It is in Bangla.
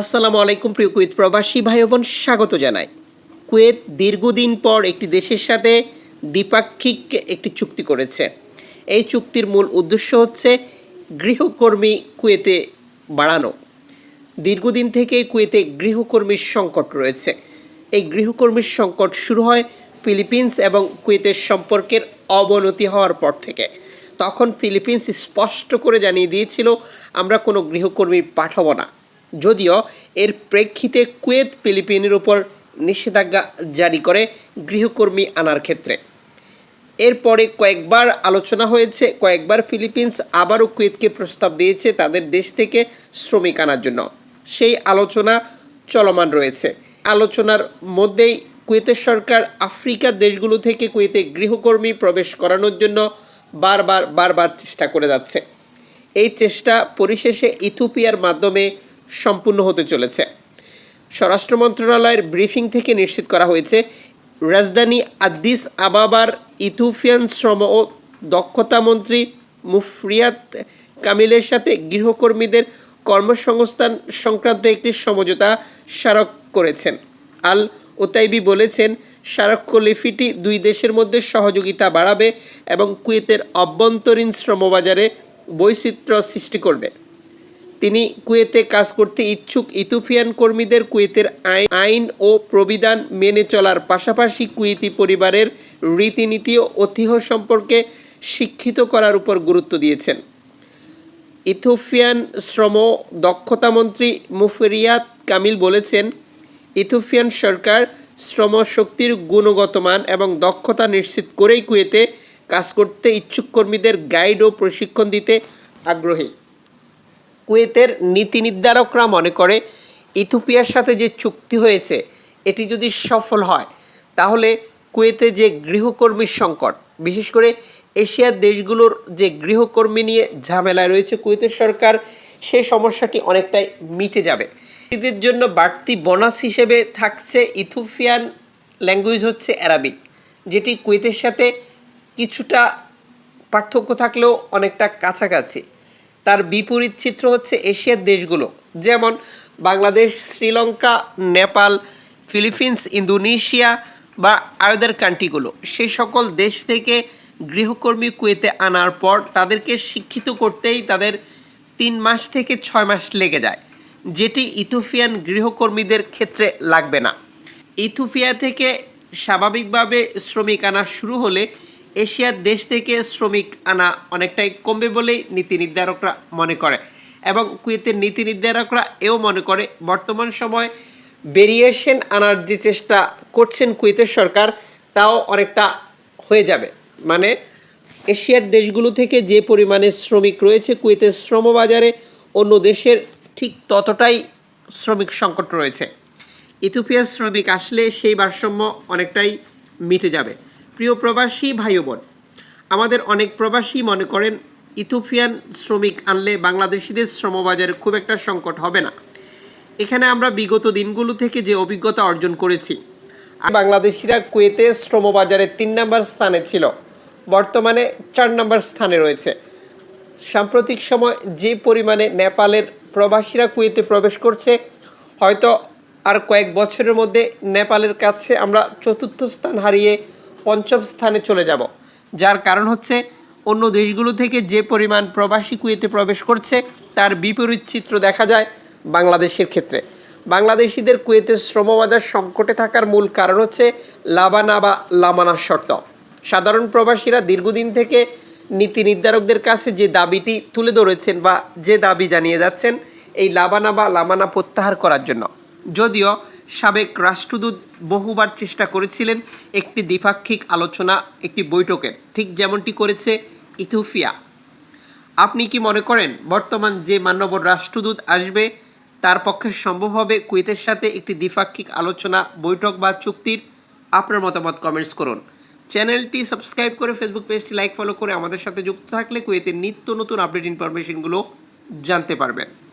আসসালামু আলাইকুম, প্রিয় কুয়েত প্রবাসী ভাই বোন, স্বাগত জানাই। কুয়েত দীর্ঘদিন পর একটি দেশের সাথে দ্বিপাক্ষিক একটি চুক্তি করেছে। এই চুক্তির মূল উদ্দেশ্য হচ্ছে গৃহকর্মী কুয়েতে বাড়ানো। দীর্ঘদিন থেকে কুয়েতে গৃহকর্মীর সংকট রয়েছে। এই গৃহকর্মীর সংকট শুরু হয় ফিলিপিন্স এবং কুয়েতের সম্পর্কের অবনতি হওয়ার পর থেকে। তখন ফিলিপিন্স স্পষ্ট করে জানিয়ে দিয়েছিল, আমরা কোনো গৃহকর্মী পাঠাবো না। যদিও এর প্রেক্ষিতে কুয়েত, ফিলিপিনের উপর নিষেধাজ্ঞা জারি করে গৃহকর্মী আনার ক্ষেত্রে। এরপরে কয়েকবার আলোচনা হয়েছে, কয়েকবার ফিলিপিন্স আবারও কুয়েতকে প্রস্তাব দিয়েছে তাদের দেশ থেকে শ্রমিক আনার জন্য। সেই আলোচনা চলমান রয়েছে। আলোচনার মধ্যেই কুয়েতের সরকার আফ্রিকার দেশগুলো থেকে কুয়েতে গৃহকর্মী প্রবেশ করানোর জন্য বারবার বারবার চেষ্টা করে যাচ্ছে। এই চেষ্টা পরিশেষে ইথিওপিয়ার মাধ্যমে সম্পূর্ণ হতে চলেছে। স্বরাষ্ট্র মন্ত্রণালয়ের ব্রিফিং থেকে নিশ্চিত করা হয়েছে, রাজধানী আদিস আবাবার ইথিওপিয়ান শ্রম ও দক্ষতা মন্ত্রী মুফরিয়াত কামিলের সাথে গৃহকর্মীদের কর্মসংস্থান সংক্রান্ত একটি সমঝোতা স্মারক করেছেন। আল ওতাইবি বলেছেন স্মারকলিপিটি দুই দেশের মধ্যে সহযোগিতা বাড়াবে এবং কুয়েতের অভ্যন্তরীণ শ্রমবাজারে বৈচিত্র্য সৃষ্টি করবে। তিনি কুয়েতে কাজ করতে ইচ্ছুক ইথিওপিয়ান কর্মীদের কুয়েতের আইন আইন ও প্রবিধান মেনে চলার পাশাপাশি কুয়েতি পরিবারের রীতিনীতি ও ঐতিহ্য সম্পর্কে শিক্ষিত করার উপর গুরুত্ব দিয়েছেন। ইথিওপিয়ান শ্রম দক্ষতা মন্ত্রী মুফরিয়াত কামিল বলেছেন, ইথিওপিয়ান সরকার শ্রম শক্তির গুণগত মান এবং দক্ষতা নিশ্চিত করেই কুয়েতে কাজ করতে ইচ্ছুক কর্মীদের গাইড ও প্রশিক্ষণ দিতে আগ্রহী। কুয়েতের নীতি নির্ধারকরা মনে করে, ইথিওপিয়ার সাথে যে চুক্তি হয়েছে, এটি যদি সফল হয়, তাহলে কুয়েতে যে গৃহকর্মীর সংকট, বিশেষ করে এশিয়ার দেশগুলোর যে গৃহকর্মী নিয়ে ঝামেলায় রয়েছে কুয়েতের সরকার, সে সমস্যাটি অনেকটাই মিটে যাবে। এদের জন্য বাড়তি বোনাস হিসেবে থাকছে ইথিওপিয়ান ল্যাঙ্গুয়েজ হচ্ছে অ্যারাবিক, যেটি কুয়েতের সাথে কিছুটা পার্থক্য থাকলেও অনেকটা কাছাকাছি। তার বিপরীত চিত্র হচ্ছে এশিয়ার দেশগুলো, যেমন বাংলাদেশ, শ্রীলঙ্কা, নেপাল, ফিলিপিন্স, ইন্দোনেশিয়া বা আদার কান্ট্রিগুলো। সেই সকল দেশ থেকে গৃহকর্মী কুয়েতে আনার পর তাদেরকে শিক্ষিত করতেই তাদের তিন মাস থেকে ছয় মাস লেগে যায়, যেটি ইথিওপিয়ান গৃহকর্মীদের ক্ষেত্রে লাগবে না। ইথিওপিয়া থেকে স্বাভাবিকভাবে শ্রমিক আনা শুরু হলে এশিয়ার দেশ থেকে শ্রমিক আনা অনেকটাই কমবে বলেই নীতি নির্ধারকরা মনে করে এবং কুয়েতের নীতি নির্ধারকরা এও মনে করে, বর্তমান সময় ভেরিয়েশন আনার যে চেষ্টা করছেন কুয়েতের সরকার, তাও অনেকটা হয়ে যাবে। মানে এশিয়ার দেশগুলো থেকে যে পরিমাণে শ্রমিক রয়েছে কুয়েতের শ্রমবাজারে, অন্য দেশের ঠিক ততটাই শ্রমিক সংকট রয়েছে। ইথিওপিয়ার শ্রমিক আসলে সেই ভারসাম্য অনেকটাই মিটে যাবে। প্রিয় প্রবাসী ভাই বোন আমাদের অনেক প্রবাসী মনে করেন ইথিওপিয়ান শ্রমিক আনলে বাংলাদেশিদের শ্রমবাজারে খুব একটা সংকট হবে না। এখানে আমরা বিগত দিনগুলো থেকে যে অভিজ্ঞতা অর্জন করেছি বাংলাদেশিরা কুয়েতে শ্রমবাজারে তিন নম্বর স্থানে ছিল, বর্তমানে চার নম্বর স্থানে রয়েছে। সাম্প্রতিক সময় যে পরিমাণে নেপালের প্রবাসীরা কুয়েতে প্রবেশ করছে, হয়তো আর কয়েক বছরের মধ্যে নেপালের কাছে আমরা চতুর্থ স্থান হারিয়ে পঞ্চম স্থানে চলে যাব, যার কারণ হচ্ছে অন্য দেশগুলো থেকে যে পরিমাণ প্রবাসী কুয়েতে প্রবেশ করছে, তার বিপরীত চিত্র দেখা যায় বাংলাদেশের ক্ষেত্রে। বাংলাদেশিদের কুয়েতের শ্রমবাজার সংকটে থাকার মূল কারণ হচ্ছে লাবানা বা লামানা শর্ত। সাধারণ প্রবাসীরা দীর্ঘদিন থেকে নীতি নির্ধারকদের কাছে যে দাবিটি তুলে ধরেছেন বা যে দাবি জানিয়ে যাচ্ছেন, এই লাবানা বা লামানা প্রত্যাহার করার জন্য। যদিও সাবেক রাষ্ট্রদূত বহুবার চেষ্টা করেছিলেন একটি দ্বিপাক্ষিক আলোচনা, একটি বৈঠকের। ঠিক যেমনটি করেছে ইথিওপিয়া। আপনি কি মনে করেন, বর্তমান যে মান্যবর রাষ্ট্রদূত আসবে, তার পক্ষে সম্ভব হবে কুয়েতের সাথে একটি দ্বিপাক্ষিক আলোচনা, বৈঠক বা চুক্তির? আপনার মতামত কমেন্টস করুন। চ্যানেলটি সাবস্ক্রাইব করে ফেসবুক পেজটি লাইক ফলো করে আমাদের সাথে যুক্ত থাকলে কুয়েতের নিত্য নতুন আপডেট ইনফরমেশনগুলো জানতে পারবেন।